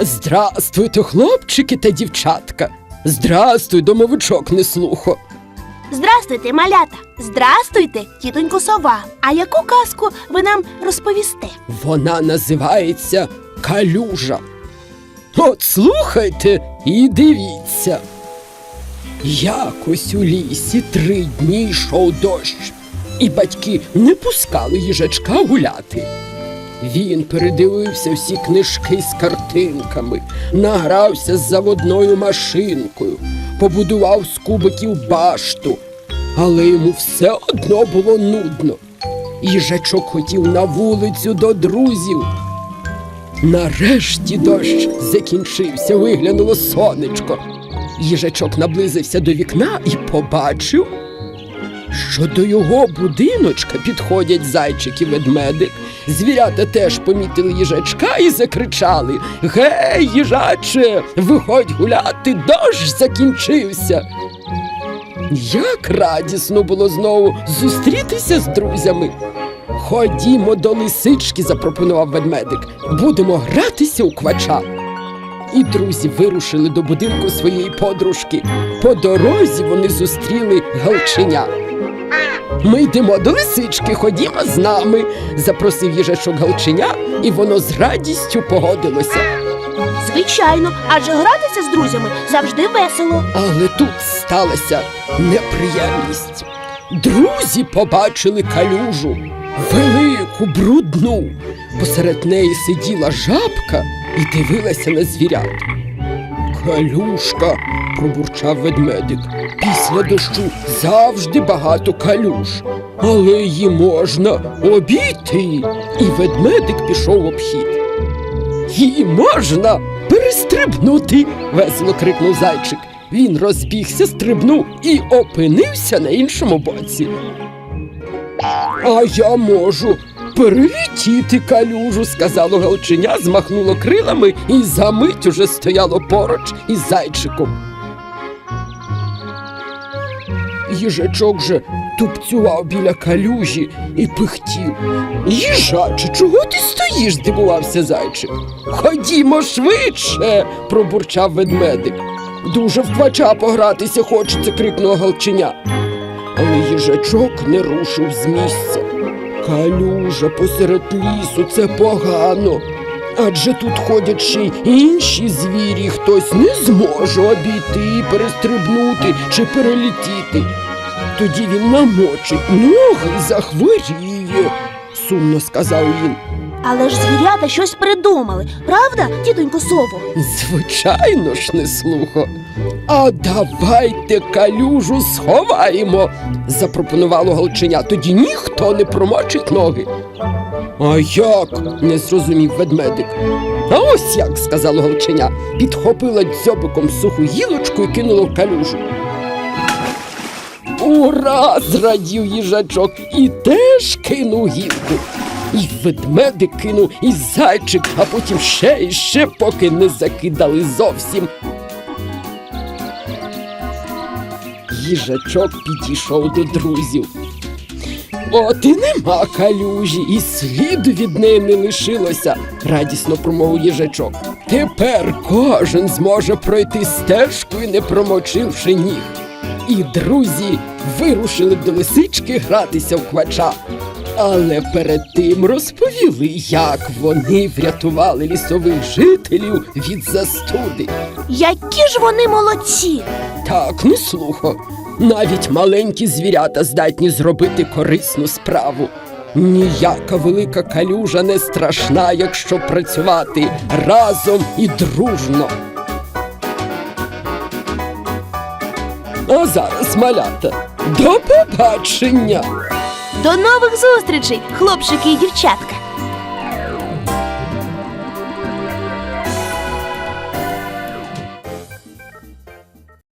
Здрастуйте, хлопчики та дівчатка. Здрастуй, домовичок неслухо. Здрастуйте, малята! Здрастуйте, тітонько сова. А яку казку ви нам розповісте? Вона називається калюжа. От слухайте і дивіться. Якось у лісі три дні йшов дощ, і батьки не пускали їжачка гуляти. Він передивився всі книжки з картинками, награвся з заводною машинкою, побудував з кубиків башту, але йому все одно було нудно. Їжачок хотів на вулицю до друзів. Нарешті дощ закінчився, виглянуло сонечко. Їжачок наблизився до вікна і побачив, що до його будиночка підходять зайчик і ведмедик. Звірята теж помітили їжачка і закричали Гей, їжаче, виходь гуляти, дощ закінчився. Як радісно було знову зустрітися з друзями. Ходімо до лисички, запропонував ведмедик. Будемо гратися у квача. І друзі вирушили до будинку своєї подружки. По дорозі вони зустріли галченя. Ми йдемо до лисички, ходімо з нами, запросив їжачок галченя, і воно з радістю погодилося. Звичайно, адже гратися з друзями завжди весело. Але тут сталася неприємність. Друзі побачили калюжу, велику, брудну. Посеред неї сиділа жабка і дивилася на звірят. Калюшка, пробурчав ведмедик. Після дощу завжди багато калюш, але її можна обійти. І ведмедик пішов обхід. Її можна перестрибнути, весело крикнув зайчик. Він розбігся, стрибнув і опинився на іншому боці. А я можу перелетіти калюжу, сказало галченя, змахнуло крилами і за мить уже стояло поруч із зайчиком. Їжачок же тупцював біля калюжі і пихтів. Їжаче, чого ти стоїш? здивувався зайчик. Ходімо швидше, пробурчав ведмедик. Дуже в квача погратися хочеться, крикнула галченя. Але їжачок не рушив з місця. Калюжа посеред лісу це погано. Адже тут ходять ще й інші звірі, хтось не зможе обійти, перестрибнути чи перелетіти. Тоді він намочить ноги і захворіє, сумно сказав він. Але ж звірята щось придумали, правда, тітонько сово? Звичайно ж, не слухо. А давайте калюжу сховаємо, запропонувало галченя. Тоді ніхто не промочить ноги. А як? не зрозумів ведмедик. А ось як, сказало галченя, підхопила дзьобиком суху гілочку і кинула в калюжу. Ура! зрадів їжачок і теж кинув гілку. І ведмедик кинув, і зайчик, а потім ще і ще, поки не закидали зовсім. Їжачок підійшов до друзів. От і нема калюжі, і сліду від неї не лишилося, радісно промовив їжачок. Тепер кожен зможе пройти стежкою, не промочивши ніг. І друзі вирушили до лисички гратися в квача. Але перед тим розповіли, як вони врятували лісових жителів від застуди. Які ж вони молодці! Так, не слухо. Навіть маленькі звірята здатні зробити корисну справу. Ніяка велика калюжа не страшна, якщо працювати разом і дружно. А зараз, малята, до побачення! До нових зустрічей, хлопчики і дівчатка!